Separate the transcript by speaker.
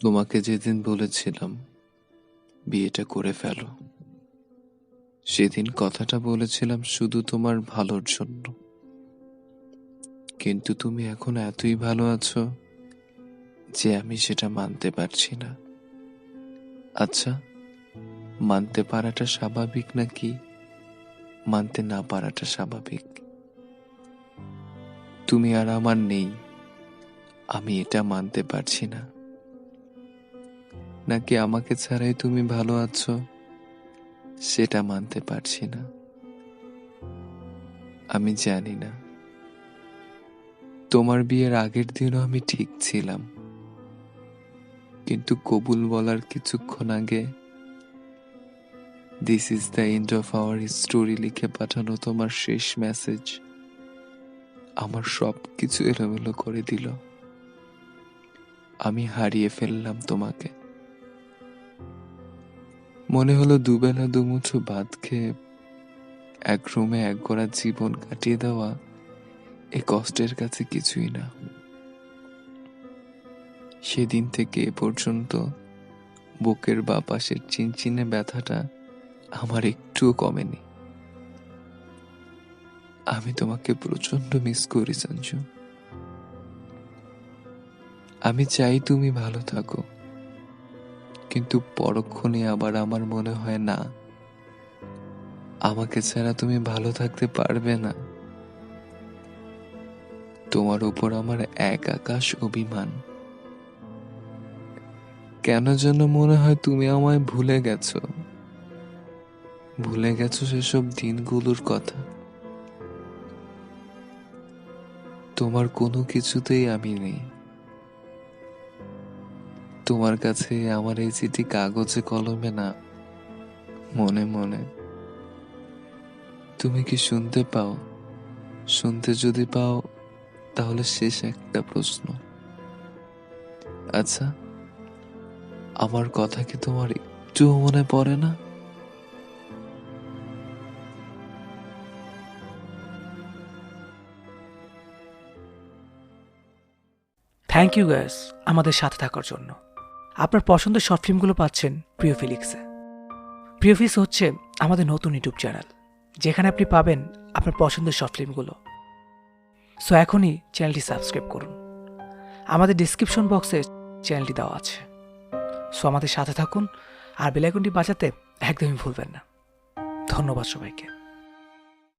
Speaker 1: তোমাকে যেদিন বলেছিলাম, বিয়েটা করে ফেলো। সেদিন কথাটা বলেছিলাম শুধু তোমার ভালোর জন্য। কিন্তু তুমি এখন এতই ভালো আছো যে আমি সেটা মানতে পারছি না। আচ্ছা মানতে পারাটা স্বাভাবিক নাকি মানতে না পারাটা স্বাভাবিক? তুমি আর আমার নেই, আমি এটা মানতে পারছি না। নাকি আমাকে ছাড়াই তুমি ভালো আছো, সেটা মানতে পারছি না। আমি জানি না। তোমার বিয়ের আগের দিনও আমি ঠিক ছিলাম। কিন্তু কবুল বলার কিছুক্ষণ আগে this is the end of our story লিখে পাঠানো তোমার শেষ মেসেজ আমার সব কিছু এলোমেলো করে দিল। আমি হারিয়ে ফেললাম তোমাকে। মনে হলো দুবেলা দুমুঠো ভাত খেয়ে এক রুমে এক গোড়া জীবন কাটিয়ে দেওয়া এ কষ্টের কাছে কিছুই না। সেদিন থেকে এ পর্যন্ত বুকের বা পাশের চিনচিনে ব্যথাটা আমার একটুও কমেনি। আমি তোমাকে প্রচণ্ড মিস করি, সঞ্জু। আমি চাই তুমি ভালো থাকো, কিন্তু পরক্ষণে আবার আমার মনে হয়, না, আমাকে ছাড়া তুমি ভালো থাকতে পারবে না। তোমার উপর আমার এক আকাশ অভিমান। কেন যেন মনে হয় তুমি আমায় ভুলে গেছো? ভুলে গেছো সেসব দিনগুলোর কথা। তোমার কোনো কিছুতেই আমি নেই। তোমার কাছে আমার এই চিঠি কাগজে, কলমে না। মনে মনে। তুমি কি শুনতে পাও? শুনতে যদি পাও, তাহলে শেষ একটা প্রশ্ন। আচ্ছা আমার কথা কি তোমার একটুও মনে পড়ে না?
Speaker 2: থ্যাংক ইউ গ্যাস আমাদের সাথে থাকার জন্য। আপনার পছন্দের শর্ট ফিল্মগুলো পাচ্ছেন প্রিয় ফিলিক্সে প্রিয় ফিলিক্স হচ্ছে আমাদের নতুন ইউটিউব চ্যানেল যেখানে আপনি পাবেন আপনার পছন্দের শর্ট ফিল্মগুলো সো এখনই চ্যানেলটি সাবস্ক্রাইব করুন। আমাদের ডিসক্রিপশন বক্সে চ্যানেলটি দেওয়া আছে। সো আমাদের সাথে থাকুন আর বেলাইকনটি বাঁচাতে একদমই ভুলবেন না। ধন্যবাদ সবাইকে।